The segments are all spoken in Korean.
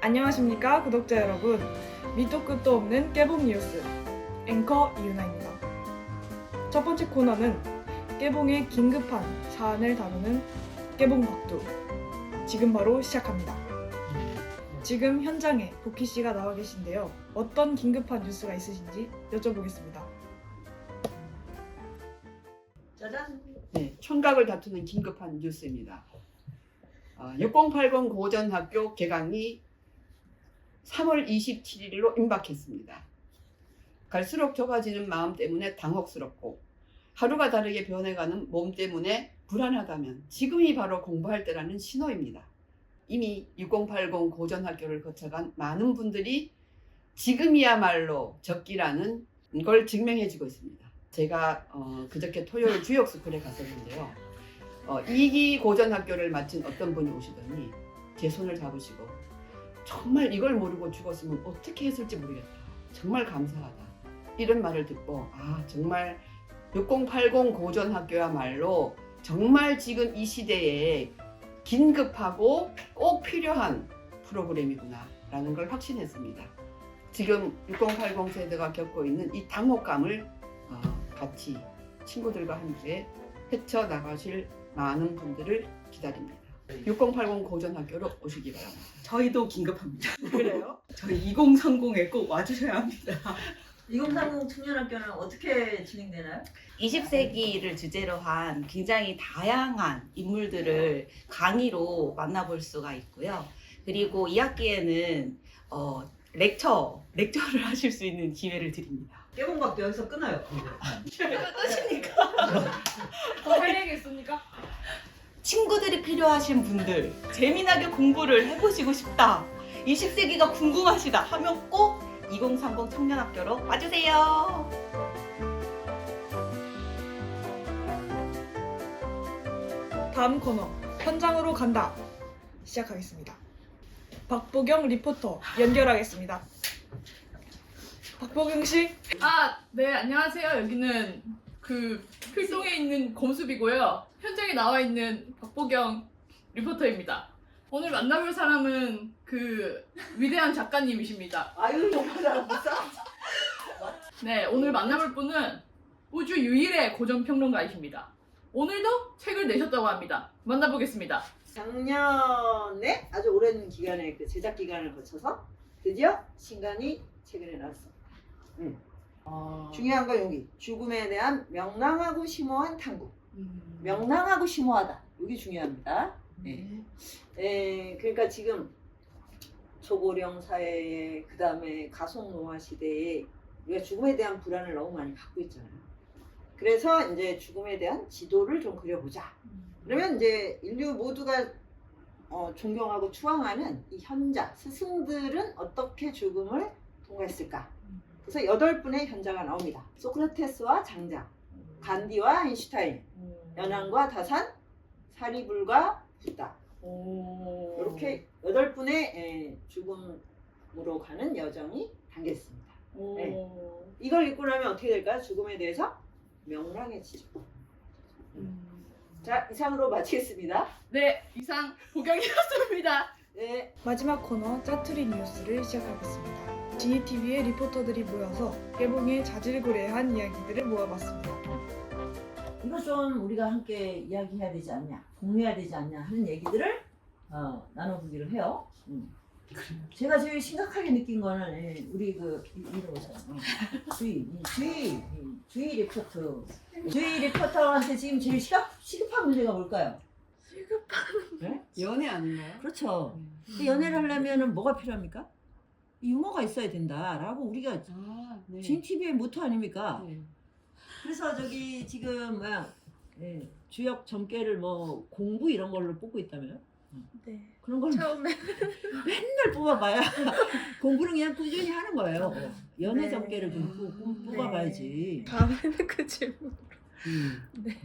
안녕하십니까 구독자 여러분. 밑도 끝도 없는 깨봉 뉴스. 앵커 이윤아입니다. 첫 번째 코너는 깨봉의 긴급한 사안을 다루는 깨봉 박두. 지금 바로 시작합니다. 지금 현장에 복희 씨가 나와 계신데요. 어떤 긴급한 뉴스가 있으신지 여쭤보겠습니다. 짜잔. 네, 촌각을 다투는 긴급한 뉴스입니다. 어, 6080 고전학교 개강이 3월 27일로 임박했습니다. 갈수록 좁아지는 마음 때문에 당혹스럽고 하루가 다르게 변해가는 몸 때문에 불안하다면 지금이 바로 공부할 때라는 신호입니다. 이미 6080 고전학교를 거쳐간 많은 분들이 지금이야말로 적기라는 걸 증명해주고 있습니다. 제가 어, 그저께 토요일 주역 스쿨에 갔었는데요. 어, 2기 고전학교를 마친 어떤 분이 오시더니 제 손을 잡으시고 정말 이걸 모르고 죽었으면 어떻게 했을지 모르겠다. 정말 감사하다. 이런 말을 듣고 아 정말 6080 고전학교야말로 정말 지금 이 시대에 긴급하고 꼭 필요한 프로그램이구나 라는 걸 확신했습니다. 지금 6080 세대가 겪고 있는 이 당혹감을 어, 같이 친구들과 함께 헤쳐나가실 많은 분들을 기다립니다. 6080 고전학교로 오시기 바랍니다. 저희도 긴급합니다. 그래요? 저희 2030에 꼭 와주셔야 합니다. 2030 청년학교는 어떻게 진행되나요? 20세기를 주제로 한 굉장히 다양한 인물들을 강의로 만나볼 수가 있고요. 그리고 2학기에는 어, 렉처, 렉처를 하실 수 있는 기회를 드립니다. 깨봉박도 여기서 끊어요. 더할 얘기 있습니까? 친구들이 필요하신 분들, 재미나게 공부를 해보시고 싶다. 20세기가 궁금하시다 하면 꼭 2030 청년학교로 와주세요. 다음 코너 현장으로 간다 시작하겠습니다. 박보경 리포터 연결하겠습니다. 박보경 씨, 아, 네, 안녕하세요. 여기는 그 필동에 있는 검수비고요. 현장에 나와 있는 박보경 리포터입니다. 오늘 만나볼 사람은 그 위대한 작가님이십니다. 아유 정말 잘한다. 네, 오늘 만나볼 분은 우주 유일의 고전 평론가이십니다. 오늘도 책을 내셨다고 합니다. 만나보겠습니다. 작년에 아주 오랜 기간의 그 제작 기간을 거쳐서 드디어 신간이 책을 내놨어. 아, 중요한 건 여기 죽음에 대한 명랑하고 심오한 탐구. 음, 명랑하고 심오하다. 이게 중요합니다. 네. 에, 그러니까 지금 초고령 사회에 그 다음에 가속노화 시대에 우리가 죽음에 대한 불안을 너무 많이 갖고 있잖아요. 그래서 이제 죽음에 대한 지도를 좀 그려보자. 그러면 이제 인류 모두가 어, 존경하고 추앙하는 이 현자 스승들은 어떻게 죽음을 통과했을까? 그래서 여덟 분의 현자가 나옵니다. 소크라테스와 장자, 간디와 아인슈타인, 연안과 다산, 사리불과 부다. 이렇게 여덟 분의 예, 죽음으로 가는 여정이 담겼습니다. 네. 이걸 읽고 나면 어떻게 될까요? 죽음에 대해서 명랑해지죠. 자 이상으로 마치겠습니다. 네, 이상 보경이었습니다. 네. 마지막 코너 짜투리 뉴스를 시작하겠습니다. GTV의 리포터들이 모여서 깨봉의 자질구레한 이야기들을 모아봤습니다. 이거 좀 우리가 함께 이야기해야 되지 않냐, 공유해야 되지 않냐 하는 얘기들을 어, 나눠보기로 해요. 음. 제가 제일 심각하게 느낀 거는 예, 우리 그 이- 이름 오잖아. 어. 주희, 이 주희, 이 주희 리포터. 주희 리포터한테 지금 제일 시급, 시급한 문제가 뭘까요? 네? 연애 아닌가요? 그렇죠. 그 연애를 하려면 뭐가 필요합니까? 유머가 있어야 된다라고 우리가 아, 네. 진 TV의 모토 아닙니까? 네. 그래서 저기 지금 뭐야 예, 주역 점괘를 뭐 공부 이런 걸로 뽑고 있다면 네. 그런 걸 처음에 맨날 뽑아봐야 공부는 그냥 꾸준히 하는 거예요. 연애 네. 점괘를 좀 뽑- 뽑- 뽑아봐야지. 다음에는 그 질문. 음. 네.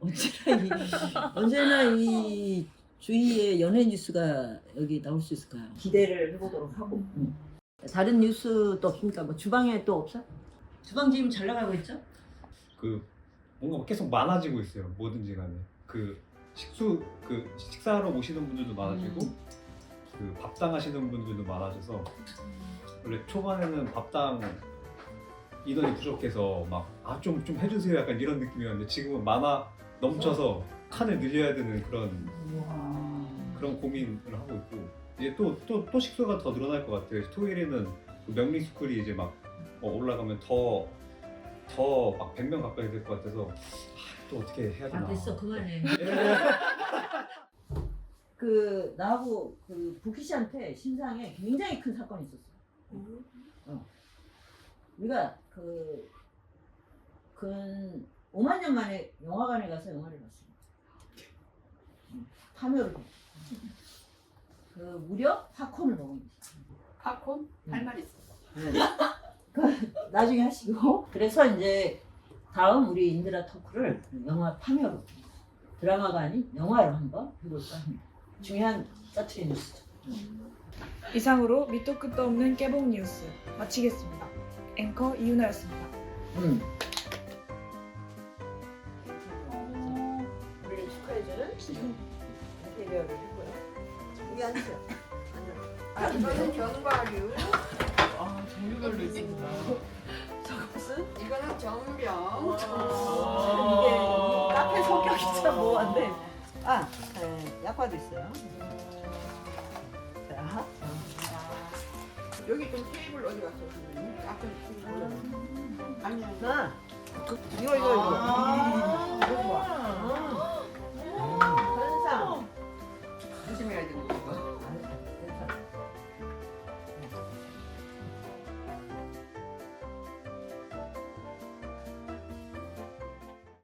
어, 언제나 이 언제나 이 주위의 연예 뉴스가 여기 나올 수 있을까요? 기대를 해보도록 하고. 음. 다른 뉴스 또 없습니까? 뭐 주방에 또 없어? 주방 지금 잘 나가고 있죠? 그 뭔가 계속 많아지고 있어요. 뭐든지 간에 그 식수 그 식사하러 오시는 분들도 많아지고 그 밥당 하시는 분들도 많아져서 원래 초반에는 밥당 인원이 부족해서 막 아 좀 좀 해주세요 약간 이런 느낌이었는데 지금은 많아 넘쳐서 칸을 늘려야 되는 그런 그런 고민을 하고 있고 이제 또 또 또 식수가 더 늘어날 것 같아요. 토요일에는 그 명리 스쿨이 이제 막 어, 올라가면 더 더 막 100명 가까이 될 것 같아서 아, 또 어떻게 해야 되나. 아 됐어 그만해. 예. 그 나하고 그 부키 씨한테 신상에 굉장히 큰 사건이 있었어. 어. 우리가 그, 근 5만 년 만에 영화관에 가서 영화를 봤습니다. 음, 파묘를. 그 무려 팝콘을 먹은 거지. 팝콘 할말 있어. 그 나중에 하시고. 그래서 이제 다음 우리 인드라 토크를 영화 파묘로 드라마가 아닌 영화로 한번 해볼까 합니다. 중요한 짜투리 뉴스죠. 이상으로 밑도 끝도 없는 깨봉 뉴스 마치겠습니다. 앵커 이윤아였습니다. 음. 우리를 축하해주는 했고요. 여기 앉으세요. 아, 이거는 견과류, 아 종류별로 있습니다. 저것은 이거는 정병. 이게 카페 성격이 참 뭐한데. 아, 네, 약과도 있어요. 자, 여기 좀 테이블 어디 갔어? 선생님? 앞에 테이블. 아니야. 나 이거 이거 이거. 아. 이거 봐.